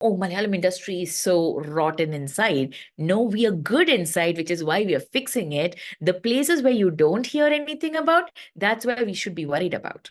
oh, Malayalam industry is so rotten inside. No, we are good inside, which is why we are fixing it. The places where you don't hear anything about, that's where we should be worried about.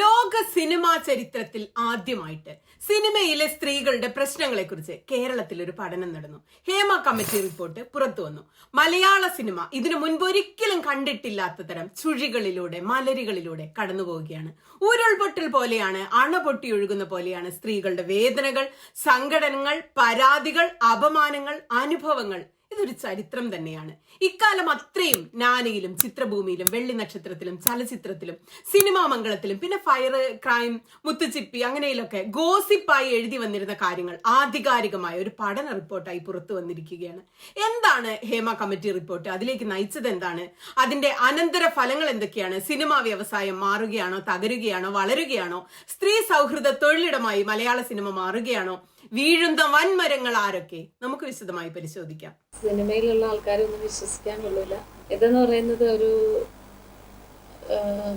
ലോക cinema ചരിത്രത്തിൽ ആദ്യമായിട്ട് സിനിമയിലെ സ്ത്രീകളുടെ പ്രശ്നങ്ങളെ കുറിച്ച് കേരളത്തിൽ ഒരു പഠനം നടന്നു. ഹേമ കമ്മിറ്റി റിപ്പോർട്ട് പുറത്തു വന്നു. മലയാള സിനിമ ഇതിനു മുൻപ് ഒരിക്കലും കണ്ടിട്ടില്ലാത്ത തരം ചുഴികളിലൂടെ മലരുകളിലൂടെ കടന്നു പോവുകയാണ് ഉരുൾപൊട്ടൽ പോലെയാണ് അണപൊട്ടി ഒഴുകുന്ന പോലെയാണ് സ്ത്രീകളുടെ വേദനകൾ സങ്കടനങ്ങൾ പരാതികൾ അപമാനങ്ങൾ അനുഭവങ്ങൾ ഇതൊരു ചരിത്രം തന്നെയാണ്. ഇക്കാലം അത്രയും നാനയിലും ചിത്രഭൂമിയിലും വെള്ളി നക്ഷത്രത്തിലും ചലച്ചിത്രത്തിലും സിനിമാ മംഗളത്തിലും പിന്നെ ഫയർ ക്രൈം മുത്തുച്ചിപ്പി അങ്ങനെയിലൊക്കെ ഗോസിപ്പായി എഴുതി വന്നിരുന്ന കാര്യങ്ങൾ ആധികാരികമായ ഒരു പഠന റിപ്പോർട്ടായി പുറത്തു വന്നിരിക്കുകയാണ്. എന്താണ് ഹേമ കമ്മിറ്റി റിപ്പോർട്ട്? അതിലേക്ക് നയിച്ചത് എന്താണ്? അതിന്റെ അനന്തര ഫലങ്ങൾ എന്തൊക്കെയാണ്? സിനിമാ വ്യവസായം മാറുകയാണോ തകരുകയാണോ വളരുകയാണോ? സ്ത്രീ സൗഹൃദ തൊഴിലിടമായി മലയാള സിനിമ മാറുകയാണോ? വീഴുന്ന വൻമരങ്ങൾ ആരൊക്കെ? നമുക്ക് വിശദമായി പരിശോധിക്കാം. സിനിമയിലുള്ള ആൾക്കാരൊന്നും വിശ്വസിക്കാൻ കൊള്ളൂല ഇതെന്ന് പറയുന്നത് ഒരു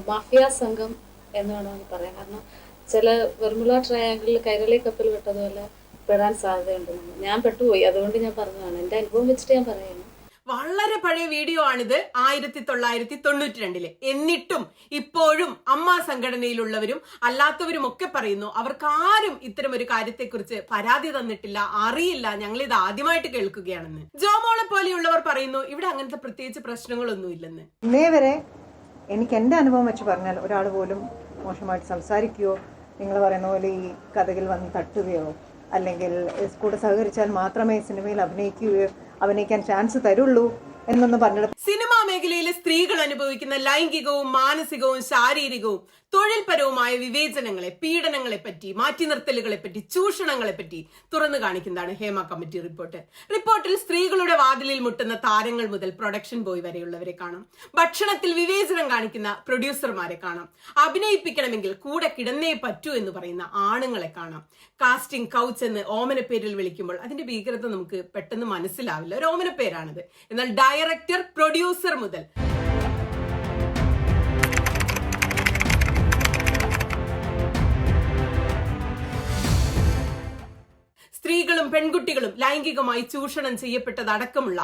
മാഫിയ സംഘം എന്ന് വേണമെങ്കിൽ പറയാം. കാരണം ചില വെർമുല ട്രയാങ്കിളിൽ കൈരളി കപ്പൽ പെട്ടതുപോലെ പെടാൻ സാധ്യതയുണ്ട്. ഞാൻ പെട്ടുപോയി. അതുകൊണ്ട് ഞാൻ പറഞ്ഞതാണ്. എന്റെ അനുഭവം വെച്ചിട്ട് ഞാൻ പറയുന്നു വളരെ പഴയ വീഡിയോ ആണിത്. ആയിരത്തി തൊള്ളായിരത്തി തൊണ്ണൂറ്റി രണ്ടിൽ എന്നിട്ടും ഇപ്പോഴും അമ്മ സംഘടനയിലുള്ളവരും അല്ലാത്തവരും ഒക്കെ പറയുന്നു അവർക്ക് ആരും ഇത്തരം ഒരു കാര്യത്തെക്കുറിച്ച് പരാതി തന്നിട്ടില്ല അറിയില്ല. ഞങ്ങൾ ഇത് ആദ്യമായിട്ട് കേൾക്കുകയാണെന്ന്. ജോമോളെ പോലെയുള്ളവർ പറയുന്നു ഇവിടെ അങ്ങനത്തെ പ്രത്യേകിച്ച് പ്രശ്നങ്ങളൊന്നും ഇല്ലെന്ന്. ഇന്നേ വരെ എനിക്ക് എന്റെ അനുഭവം വെച്ച് പറഞ്ഞാൽ ഒരാൾ പോലും മോശമായിട്ട് സംസാരിക്കുകയോ നിങ്ങൾ പറയുന്ന പോലെ ഈ കഥകിൽ വന്ന് തട്ടുകയോ അല്ലെങ്കിൽ കൂടെ സഹകരിച്ചാൽ മാത്രമേ സിനിമയിൽ അഭിനയിക്കുകയോ അഭിനയിക്കാൻ ചാൻസ് തരുള്ളൂ. എന്നൊന്നും പറഞ്ഞത് സിനിമാ മേഖലയിലെ സ്ത്രീകൾ അനുഭവിക്കുന്ന ലൈംഗികവും മാനസികവും ശാരീരികവും തൊഴിൽപരവുമായ വിവേചനങ്ങളെ പീഡനങ്ങളെ പറ്റി മാറ്റി നിർത്തലുകളെ പറ്റി ചൂഷണങ്ങളെ പറ്റി തുറന്നു കാണിക്കുന്നതാണ് ഹേമ കമ്മിറ്റി റിപ്പോർട്ട്. റിപ്പോർട്ടിൽ സ്ത്രീകളുടെ വാതിലിൽ മുട്ടുന്ന താരങ്ങൾ മുതൽ പ്രൊഡക്ഷൻ ബോയ് വരെയുള്ളവരെ കാണാം. ഭക്ഷണത്തിൽ വിവേചനം കാണിക്കുന്ന പ്രൊഡ്യൂസർമാരെ കാണാം. അഭിനയിപ്പിക്കണമെങ്കിൽ കൂടെ കിടന്നേ പറ്റൂ എന്ന് പറയുന്ന ആണുങ്ങളെ കാണാം. കാസ്റ്റിംഗ് കൗച്ച് എന്ന് ഓമന പേരിൽ വിളിക്കുമ്പോൾ അതിന്റെ ഭീകരത നമുക്ക് പെട്ടെന്ന് മനസ്സിലാവില്ല. ഒരു ഓമന പേരാണിത് എന്നാൽ ഡയറക്ടർ പ്രൊഡ്യൂസർ മുതൽ. പെൺകുട്ടികളും ലൈംഗികമായി ചൂഷണം ചെയ്യപ്പെട്ടതടക്കമുള്ള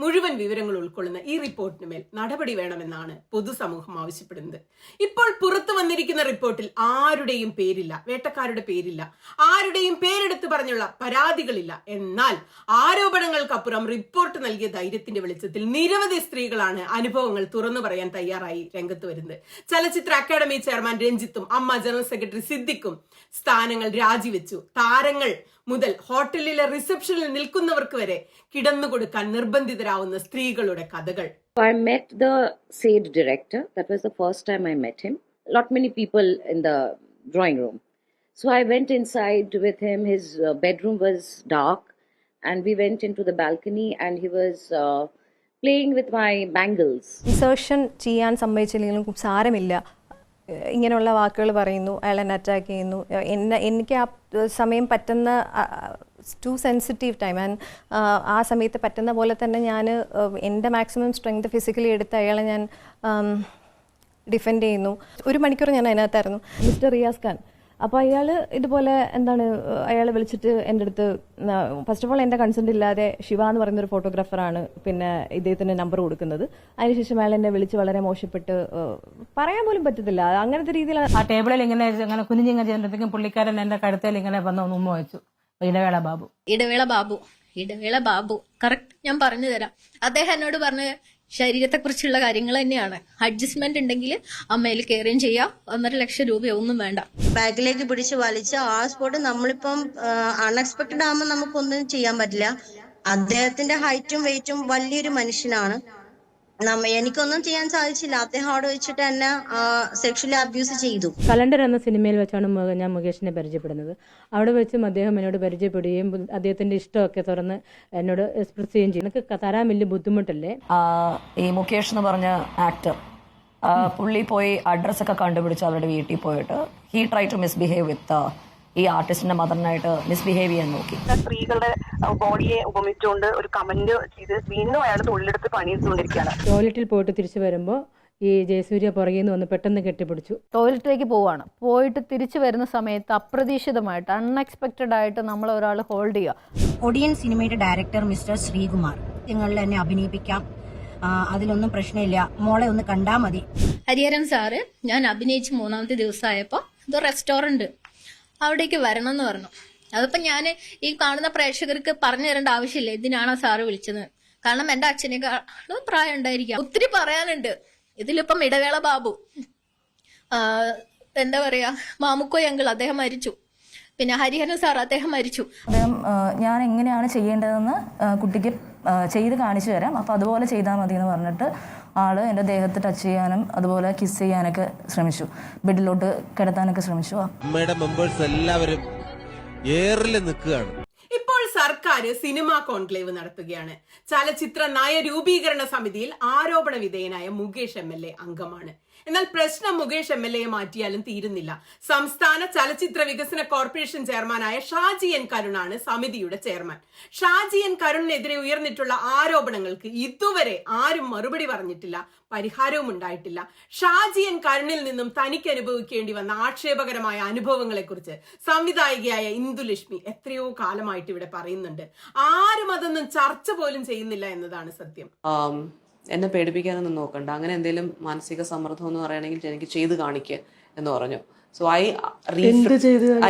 മുഴുവൻ വിവരങ്ങൾ ഉൾക്കൊള്ളുന്ന ഈ റിപ്പോർട്ടിന് മേൽ നടപടി വേണമെന്നാണ് പൊതുസമൂഹം ആവശ്യപ്പെടുന്നത്. ഇപ്പോൾ പുറത്തു വന്നിരിക്കുന്ന റിപ്പോർട്ടിൽ ആരുടെയും പേരില്ല വേട്ടക്കാരുടെ പേരില്ല ആരുടെയും പേരെടുത്ത് പറഞ്ഞുള്ള പരാതികളില്ല. എന്നാൽ ആരോപണങ്ങൾക്കപ്പുറം റിപ്പോർട്ട് നൽകിയ ധൈര്യത്തിന്റെ വെളിച്ചത്തിൽ നിരവധി സ്ത്രീകളാണ് അനുഭവങ്ങൾ തുറന്നു പറയാൻ തയ്യാറായി രംഗത്ത് വരുന്നത്. ചലച്ചിത്ര അക്കാദമി ചെയർമാൻ രഞ്ജിത്തും അമ്മ ജനറൽ സെക്രട്ടറി സിദ്ദിഖും സ്ഥാനങ്ങൾ രാജിവെച്ചു. താരങ്ങൾ മുതൽ ഹോട്ടലിലെ റിസപ്ഷനിൽ നിൽക്കുന്നവർക്ക് വരെ കിടന്നുകൊടുക്കാൻ നിർബന്ധിതരാവുന്ന സ്ത്രീകളുടെ കഥകൾ I met the SAID director. That was the first time I met him. Lot many people in the drawing room. So I went inside with him. His uh, bedroom was dark, and we went into the balcony, and he was uh, playing with my bangles. Insertion ചെയ്യാൻ സമ്മതിച്ചില്ലെങ്കിലും സാരമില്ല ഇങ്ങനെയുള്ള വാക്കുകൾ പറയുന്നു അയാൾ എന്നെ attack ചെയ്യുന്നു. എന്നെ എനിക്ക് ആ സമയം പറ്റുന്ന ടു സെൻസിറ്റീവ് ടൈം ആൻഡ് ആ സമയത്ത് പറ്റുന്ന പോലെ തന്നെ ഞാൻ എന്റെ മാക്സിമം സ്ട്രെങ്ത് ഫിസിക്കലി എടുത്ത് അയാളെ ഞാൻ ഡിഫെൻഡ് ചെയ്യുന്നു. ഒരു മണിക്കൂർ ഞാൻ അതിനകത്തായിരുന്നു. മിസ്റ്റർ റിയാസ് ഖാൻ അപ്പോൾ അയാൾ ഇതുപോലെ എന്താണ് അയാളെ വിളിച്ചിട്ട് എന്റെ അടുത്ത് ഫസ്റ്റ് ഓഫ് ഓൾ എന്റെ കൺസെന്റ് ഇല്ലാതെ ശിവ എന്ന് പറയുന്ന ഒരു ഫോട്ടോഗ്രാഫറാണ് പിന്നെ ഇദ്ദേഹത്തിന് നമ്പർ കൊടുക്കുന്നത്. അതിനുശേഷം അയാൾ എന്നെ വിളിച്ച് വളരെ മോശപ്പെട്ട് പറയാൻ പോലും പറ്റത്തില്ല. അങ്ങനത്തെ രീതിയിൽ ആ ടേബിളിൽ ഇങ്ങനെ ഇങ്ങനെ കുഞ്ഞിങ്ങനെ ചെയ്യുമ്പോഴത്തേക്കും പുള്ളിക്കാരൻ എന്റെ കഴുത്തേൽ ഇങ്ങനെ വന്ന് ഒന്ന് ഉമ്മ വെച്ചു. ഇടവേള ബാബു. ഇടവേള ബാബു. ഇടവേള ബാബു. കറക്റ്റ് ഞാൻ പറഞ്ഞു തരാം. അദ്ദേഹം എന്നോട് പറഞ്ഞ ശരീരത്തെക്കുറിച്ചുള്ള കാര്യങ്ങൾ തന്നെയാണ്. അഡ്ജസ്റ്റ്മെന്റ് ഉണ്ടെങ്കിൽ അമ്മയിൽ കയറുകയും ചെയ്യാം. ഒന്നര ലക്ഷം രൂപയൊന്നും വേണ്ട. ബാഗിലേക്ക് പിടിച്ച് വലിച്ച ആ സ്പോട്ട് നമ്മളിപ്പം അൺഎക്സ്പെക്ടഡ് ആകുമ്പോൾ നമുക്കൊന്നും ചെയ്യാൻ പറ്റില്ല. അദ്ദേഹത്തിന്റെ ഹൈറ്റും വെയിറ്റും വലിയൊരു മനുഷ്യനാണ്. എനിക്കൊന്നും ചെയ്യാൻ സാധിച്ചില്ല. അദ്ദേഹം അവിടെ വെച്ചിട്ട് എന്നെ സെക്ഷലി അബ്യൂസ് ചെയ്തു. കലണ്ടർ എന്ന സിനിമയിൽ വെച്ചാണ് ഞാൻ മുകേഷിനെ പരിചയപ്പെടുന്നത്. അവിടെ വെച്ചും അദ്ദേഹം എന്നോട് പരിചയപ്പെടുകയും അദ്ദേഹത്തിന്റെ ഇഷ്ടമൊക്കെ തുറന്ന് എന്നോട് എക്സ്പ്രസ് ചെയ്യുകയും ചെയ്യും എനിക്ക് തരാൻ വലിയ ബുദ്ധിമുട്ടല്ലേ? ആ, ഈ മുകേഷ് എന്ന് പറഞ്ഞ ആക്ടർ പുള്ളി പോയി അഡ്രസ്സൊക്കെ കണ്ടുപിടിച്ച് അവരുടെ വീട്ടിൽ പോയിട്ട് he try to misbehave with ഈ ആർട്ടിസ്റ്റിന്റെ മദറിനായിട്ട് മിസ്ബിഹേവ് ചെയ്യാൻ നോക്കി. സ്ത്രീകളുടെ ബോഡിയെ ഉപമിച്ചുകൊണ്ട് ഒരു കമന്റ് ചെയ്ത് വീണ്ടും അയാൾ തൊഴിലെടുത്ത് പണിയെടുത്തുകൊണ്ടിരിക്കുകയാണ്. ടോയ്ലറ്റിൽ പോയിട്ട് തിരിച്ചു വരുമ്പോൾ ഈ ജയസൂര്യ പുറകിൽ നിന്ന് വന്ന് പെട്ടെന്ന് കെട്ടിപ്പിടിച്ചു. ടോയ്ലറ്റിലേക്ക് പോവാണ്. പോയിട്ട് തിരിച്ചു വരുന്ന സമയത്ത് അപ്രതീക്ഷിതമായിട്ട് അൺഎക്സ്പെക്റ്റഡ് ആയിട്ട് നമ്മൾ ഒരാൾ ഹോൾഡ് ചെയ്യുക. ഒടിയൻ സിനിമയുടെ ഡയറക്ടർ മിസ്റ്റർ ശ്രീകുമാർ നിങ്ങളിൽ എന്നെ അഭിനയിപ്പിക്കാം. അതിലൊന്നും പ്രശ്നമില്ല. മോളെ ഒന്ന് കണ്ടാ മതി. ഹരിഹരൻ സാറ് ഞാൻ അഭിനയിച്ച് മൂന്നാമത്തെ ദിവസമായപ്പോൾ ഇത് റെസ്റ്റോറന്റ് അവിടേക്ക് വരണം എന്ന് പറഞ്ഞു. അതിപ്പോൾ ഞാൻ ഈ കാണുന്ന പ്രേക്ഷകർക്ക് പറഞ്ഞു തരേണ്ട ആവശ്യമില്ല. എന്തിനാണ് ആ സാറ് വിളിച്ചത്? കാരണം എന്റെ അച്ഛനേക്കാളും പ്രായം ഉണ്ടായിരിക്കാം. ഒത്തിരി പറയാനുണ്ട്. ഇതിലിപ്പം ഇടവേള ബാബു. എന്താ പറയാ? മാമുക്കോ അങ്കിൾ അദ്ദേഹം മരിച്ചു. പിന്നെ ഹരിഹരൻ സാർ അദ്ദേഹം മരിച്ചു. അദ്ദേഹം ഞാൻ എങ്ങനെയാണ് ചെയ്യേണ്ടതെന്ന് കുട്ടിക്ക് ചെയ്ത് കാണിച്ചു തരാം. അപ്പോൾ അതുപോലെ ചെയ്താൽ മതി എന്ന് പറഞ്ഞിട്ട് ആൾ എന്റെ ദേഹത്ത് ടച്ച് ചെയ്യാനും അതുപോലെ കിസ് ചെയ്യാനൊക്കെ ശ്രമിച്ചു. ബെഡിലോട്ട് കിടത്താനൊക്കെ ശ്രമിച്ചു. അമ്മയുടെ മെമ്പേഴ്സ് എല്ലാവരും നിൽക്കുകയാണ്. ഇപ്പോൾ സർക്കാർ സിനിമാ കോൺക്ലേവ് നടത്തുകയാണ്. ചലച്ചിത്ര നയരൂപീകരണ സമിതിയിൽ ആരോപണ വിധേയനായ മുകേഷ് എം എൽ എ അംഗമാണ്. എന്നാൽ പ്രശ്നം മുകേഷ് എം എൽ എ മാറ്റിയാലും തീരുന്നില്ല. സംസ്ഥാന ചലച്ചിത്ര വികസന കോർപ്പറേഷൻ ചെയർമാനായ ഷാജി എൻ കരുണാണ് സമിതിയുടെ ചെയർമാൻ. ഷാജി എൻ കരുണിനെതിരെ ഉയർന്നിട്ടുള്ള ആരോപണങ്ങൾക്ക് ഇതുവരെ ആരും മറുപടി പറഞ്ഞിട്ടില്ല പരിഹാരവും ഉണ്ടായിട്ടില്ല. ഷാജി എൻ കരുണിൽ നിന്നും തനിക്ക് അനുഭവിക്കേണ്ടി വന്ന ആക്ഷേപകരമായ അനുഭവങ്ങളെക്കുറിച്ച് സംവിധായികയായ ഇന്ദുലക്ഷ്മി എത്രയോ കാലമായിട്ട് ഇവിടെ പറയുന്നുണ്ട്. ആരും അതൊന്നും ചർച്ച പോലും ചെയ്യുന്നില്ല എന്നതാണ് സത്യം. ആം, എന്നെ പേടിപ്പിക്കാനൊന്നും നോക്കണ്ട. അങ്ങനെ എന്തെങ്കിലും മാനസിക സമ്മർദ്ദം എന്ന് പറയുകയാണെങ്കിൽ എനിക്ക് ചെയ്ത് കാണിക്കുക എന്ന് പറഞ്ഞു. So I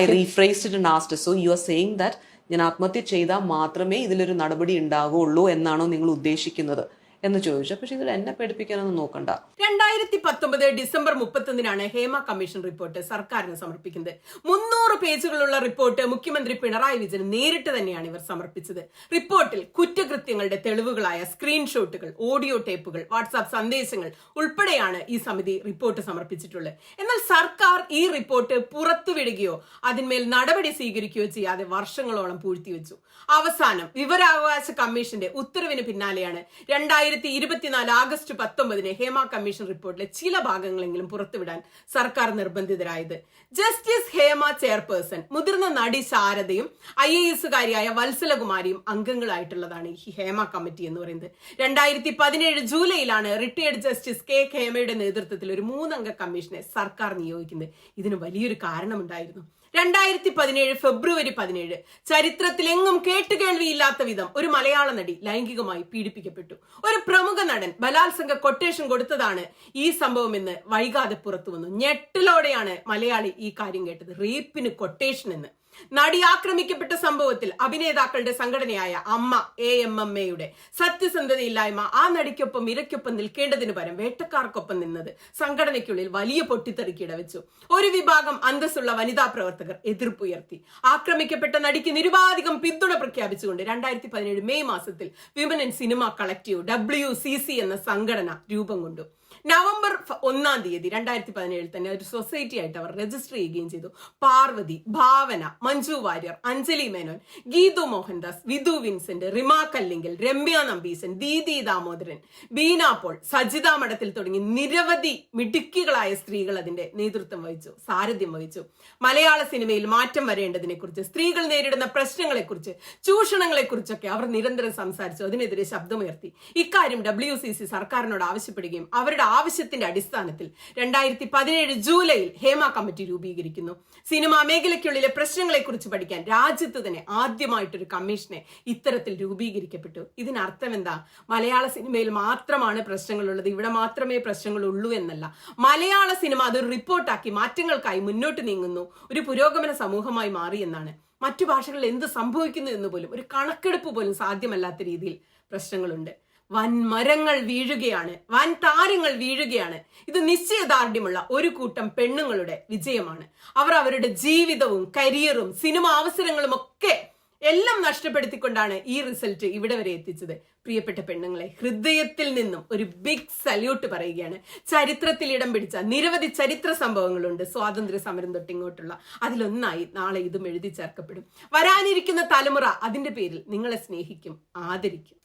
I rephrased and asked so you are saying that ഞാൻ ആത്മഹത്യ ചെയ്താൽ മാത്രമേ ഇതിലൊരു നടപടി ഉണ്ടാകുള്ളൂ എന്നാണോ നിങ്ങൾ ഉദ്ദേശിക്കുന്നത്? എന്ന് ചോദിച്ചു. പക്ഷെ ഇതിൽ എന്നെ പേടിപ്പിക്കാനൊന്നും നോക്കണ്ട. രണ്ടായിരത്തി പത്തൊമ്പത് ഡിസംബർ മുപ്പത്തൊന്നിനാണ് ഹേമ കമ്മീഷൻ റിപ്പോർട്ട് സർക്കാരിന് സമർപ്പിക്കുന്നത്. മുന്നൂറ് പേജുകളുള്ള റിപ്പോർട്ട് മുഖ്യമന്ത്രി പിണറായി വിജയൻ നേരിട്ട് തന്നെയാണ് ഇവർ സമർപ്പിച്ചത്. റിപ്പോർട്ടിൽ കുറ്റകൃത്യങ്ങളുടെ തെളിവുകളായ സ്ക്രീൻഷോട്ടുകൾ ഓഡിയോ ടേപ്പുകൾ വാട്സാപ്പ് സന്ദേശങ്ങൾ ഉൾപ്പെടെയാണ് ഈ സമിതി റിപ്പോർട്ട് സമർപ്പിച്ചിട്ടുള്ളത്. എന്നാൽ സർക്കാർ ഈ റിപ്പോർട്ട് പുറത്തുവിടുകയോ അതിന്മേൽ നടപടി സ്വീകരിക്കുകയോ ചെയ്യാതെ വർഷങ്ങളോളം പൂഴ്ത്തിവെച്ചു. അവസാനം വിവരാവകാശ കമ്മീഷന്റെ ഉത്തരവിന് പിന്നാലെയാണ് രണ്ടായിരത്തി ഇരുപത്തിനാല് ആഗസ്റ്റ് പത്തൊമ്പതിന് ഹേമ കമ്മീഷൻ റിപ്പോർട്ടിലെ ചില ഭാഗങ്ങളെങ്കിലും പുറത്തുവിടാൻ സർക്കാർ നിർബന്ധിതരായത്. ജസ്റ്റിസ് ഹേമ ചെയർപേഴ്സൺ മുതിർന്ന നടി ശാരദയും ഐ എ എസുകാരിയായ വത്സലകുമാരിയും അംഗങ്ങളായിട്ടുള്ളതാണ് ഈ ഹേമ കമ്മിറ്റി എന്ന് പറയുന്നത്. രണ്ടായിരത്തി പതിനേഴ് ജൂലൈയിലാണ് റിട്ടയർഡ് ജസ്റ്റിസ് കെ ഹേമയുടെ നേതൃത്വത്തിൽ ഒരു മൂന്നംഗ കമ്മീഷനെ സർക്കാർ നിയോഗിക്കുന്നത്. ഇതിന് വലിയൊരു കാരണമുണ്ടായിരുന്നു. രണ്ടായിരത്തി പതിനേഴ് ഫെബ്രുവരി പതിനേഴ്. ചരിത്രത്തിലെങ്ങും കേട്ടുകേൾവിയില്ലാത്ത വിധം ഒരു മലയാള നടി ലൈംഗികമായി പീഡിപ്പിക്കപ്പെട്ടു. ഒരു പ്രമുഖ നടൻ ബലാത്സംഗ കൊട്ടേഷൻ കൊടുത്തതാണ് ഈ സംഭവം എന്ന് വൈകാതെ പുറത്തു വന്നു. ഞെട്ടലോടെയാണ് മലയാളി ഈ കാര്യം കേട്ടത്. റേപ്പിന് കൊട്ടേഷൻ എന്ന് നടി ആക്രമിക്കപ്പെട്ട സംഭവത്തിൽ അഭിനേതാക്കളുടെ സംഘടനയായ അമ്മ എ എം എം എയുടെ സത്യസന്ധതയില്ലായ്മ ആ നടിക്കൊപ്പം ഇരയ്ക്കൊപ്പം നിൽക്കേണ്ടതിന് പരം വേട്ടക്കാർക്കൊപ്പം നിന്നത് സംഘടനയ്ക്കുള്ളിൽ വലിയ പൊട്ടിത്തെറിക്കിട വെച്ചു ഒരു വിഭാഗം അന്തസ്സുള്ള വനിതാ പ്രവർത്തകർ എതിർപ്പുയർത്തി. ആക്രമിക്കപ്പെട്ട നടിക്ക് നിരുപാധികം പിന്തുണ പ്രഖ്യാപിച്ചുകൊണ്ട് രണ്ടായിരത്തി പതിനേഴ് മെയ് മാസത്തിൽ women cinema collective W C C എന്ന സംഘടന രൂപം കൊണ്ടു. നവംബർ ഒന്നാം തീയതി രണ്ടായിരത്തി പതിനേഴിൽ തന്നെ ഒരു സൊസൈറ്റി ആയിട്ട് അവർ രജിസ്റ്റർ ചെയ്യുകയും ചെയ്തു. പാർവതി ഭാവന മഞ്ജു വാര്യർ അഞ്ജലി മേനോൻ ഗീതു മോഹൻദാസ് വിധു വിൻസെന്റ് റിമാ കല്ലിങ്കൽ രമ്യ നമ്പീസൻ ദീദി ദാമോദരൻ ബീന പോൾ സജിത മഠത്തിൽ തുടങ്ങി നിരവധി മിടുക്കികളായ സ്ത്രീകൾ അതിന്റെ നേതൃത്വം വഹിച്ചു സാരഥ്യം വഹിച്ചു. മലയാള സിനിമയിൽ മാറ്റം വരേണ്ടതിനെ കുറിച്ച് സ്ത്രീകൾ നേരിടുന്ന പ്രശ്നങ്ങളെ കുറിച്ച് ചൂഷണങ്ങളെ കുറിച്ചൊക്കെ അവർ നിരന്തരം സംസാരിച്ചു. അതിനെതിരെ ശബ്ദമുയർത്തി. ഇക്കാര്യം ഡബ്ല്യു സി സി സർക്കാരിനോട് ആവശ്യപ്പെടുകയും അവരുടെ ആവശ്യത്തിന്റെ അടിസ്ഥാനത്തിൽ രണ്ടായിരത്തി പതിനേഴ് ജൂലൈയിൽ ഹേമ കമ്മിറ്റി രൂപീകരിക്കുന്നു. സിനിമാ മേഖലയ്ക്കുള്ളിലെ പ്രശ്നങ്ങളെ കുറിച്ച് പഠിക്കാൻ രാജ്യത്ത് തന്നെ ആദ്യമായിട്ടൊരു കമ്മീഷനെ ഇത്തരത്തിൽ രൂപീകരിക്കപ്പെട്ടു. ഇതിനർത്ഥം എന്താ? മലയാള സിനിമയിൽ മാത്രമാണ് പ്രശ്നങ്ങളുള്ളത്. ഇവിടെ മാത്രമേ പ്രശ്നങ്ങളുള്ളൂ എന്നല്ല. മലയാള സിനിമ അതൊരു റിപ്പോർട്ടാക്കി മാറ്റങ്ങൾക്കായി മുന്നോട്ട് നീങ്ങുന്നു. ഒരു പുരോഗമന സമൂഹമായി മാറി എന്നാണ്. മറ്റു ഭാഷകളിൽ എന്ത് സംഭവിക്കുന്നു എന്ന് പോലും ഒരു കണക്കെടുപ്പ് പോലും സാധ്യമല്ലാത്ത രീതിയിൽ പ്രശ്നങ്ങളുണ്ട്. വൻ മരങ്ങൾ വീഴുകയാണ് വൻ താരങ്ങൾ വീഴുകയാണ്. ഇത് നിശ്ചയദാർഢ്യമുള്ള ഒരു കൂട്ടം പെണ്ണുങ്ങളുടെ വിജയമാണ്. അവർ അവരുടെ ജീവിതവും കരിയറും സിനിമ അവസരങ്ങളും ഒക്കെ എല്ലാം നഷ്ടപ്പെടുത്തിക്കൊണ്ടാണ് ഈ റിസൾട്ട് ഇവിടെ വരെ എത്തിച്ചത്. പ്രിയപ്പെട്ട പെണ്ണുങ്ങളെ ഹൃദയത്തിൽ നിന്നും ഒരു ബിഗ് സല്യൂട്ട് പറയുകയാണ്. ചരിത്രത്തിൽ ഇടം പിടിച്ച നിരവധി ചരിത്ര സംഭവങ്ങളുണ്ട്. സ്വാതന്ത്ര്യ സമരം തൊട്ടിങ്ങോട്ടുള്ള. അതിലൊന്നായി നാളെ ഇതും എഴുതി ചേർക്കപ്പെടും. വരാനിരിക്കുന്ന തലമുറ അതിന്റെ പേരിൽ നിങ്ങളെ സ്നേഹിക്കും ആദരിക്കും.